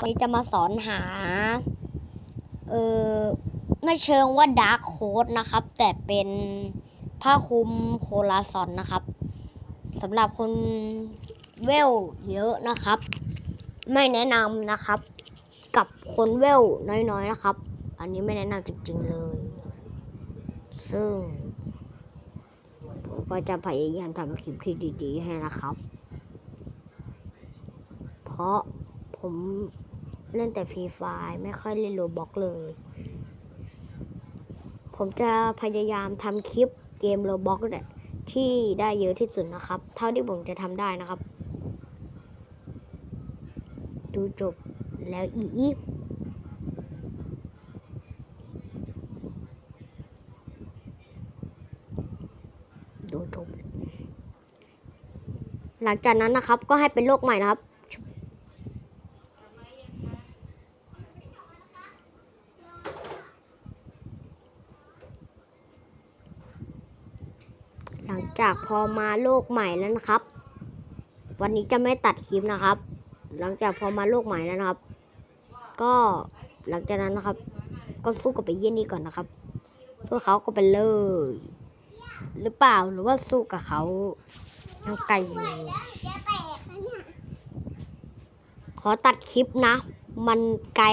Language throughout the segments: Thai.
วันนี้จะมาสอนหา เออไม่เชิงว่าดาร์คโค้ดนะครับ แต่เป็นผ้าคลุมโคลาซอนนะครับสำหรับคนเวลเยอะนะครับ ไม่แนะนำนะครับ กับคนเวลน้อยๆนะครับ อันนี้ไม่แนะนำจริงๆเลย ซึ่งผมก็จะพยายามทำคลิปที่ดีๆให้นะครับ เพราะผม เล่นแต่ฟรีไฟไม่ค่อยเล่นโรบ็อกเลย ผมจะพยายามทำคลิปเกมโรบ็อกเนี่ยที่ได้เยอะที่สุดนะครับ เท่าที่ผมจะทำได้นะครับ ดูจบแล้วอีอีดูจบหลังจากนั้นนะครับก็ให้เป็นโลกใหม่นะครับ จากพอมาโลกใหม่แล้วนะครับ วันนี้จะไม่ตัดคลิปนะครับ หลังจากพอมาโลกใหม่แล้วนะครับ ก็หลังจากนั้นนะครับ ก็สู้กับไปเยี่ยนี่ก่อนนะครับสู้เขาก็ไปเลย หรือเปล่าหรือว่าสู้กับเขายังไกลขอตัดคลิปนะ มันไกล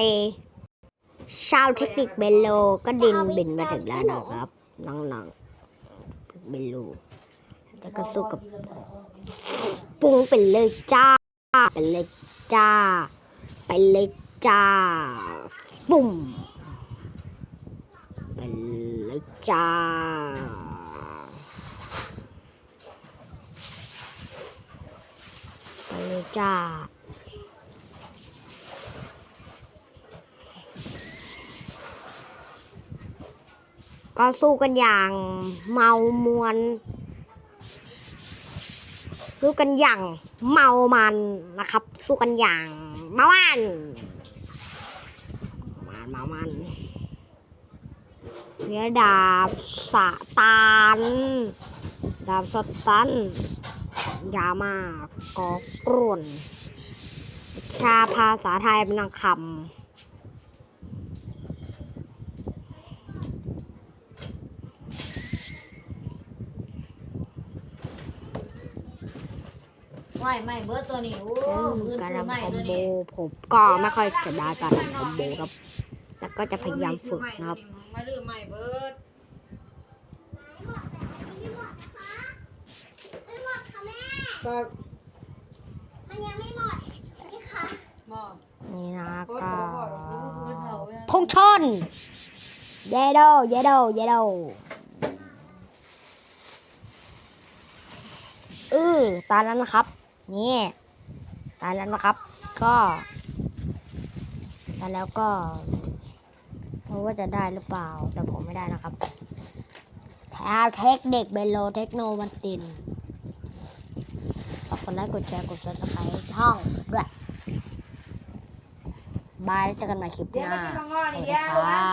ชาวเทคนิคเบลโลก็ดินบินมาถึงแล้วนะครับ น้องๆไม่รู้ แต่ก็สู้กับปุ้งไปเลยจ้าไปเลยจ้า ไปเลยจ้าปุ้มไปเลยจ้าไปเลยจ้าก็สู้กันอย่างเมามวน สู้กันอย่างเมามันนะครับ สู้กันอย่างเมามันมันเมามันเนื้อดาบสะตานดาบสะตันยามากกอกกรุ่นชาภาษาไทยเป็นนางคำ ไม่ไม่เบิร์ดตัวนี้โอ้ซึ่งมือการซื้อไม่ทำคอตัวมโบนี้ผมก็ไม่ค่อยจะได้การทำคอมโบครับแต่ก็จะพยายามฝึกนะครับไม่ลืมไม่เบิร์ดไม่หมดค่ะแม่ก็มันยังไม่หมดนี่ค่ะมอบนี่นะเบิร์ดก็ก็บอกว่าเบิร์ดเถาไว้พุ่งชนเยโดเยโดเยโดอือตายแล้วนะครับ นี่ตายแล้วนะครับ ก็ตายแล้วก็เพราะว่าจะได้หรือเปล่า แต่ผมไม่ได้นะครับแถวเทคเด็กเบโลเทคโนวันตินฝากกดไลค์กดแชร์กดซับสไครต์ช่องด้วยบายแล้วเจอกันใหม่คลิปหเดี๋ยวน้าไม่กินมังงอสนี่วัสเดีดียวครับ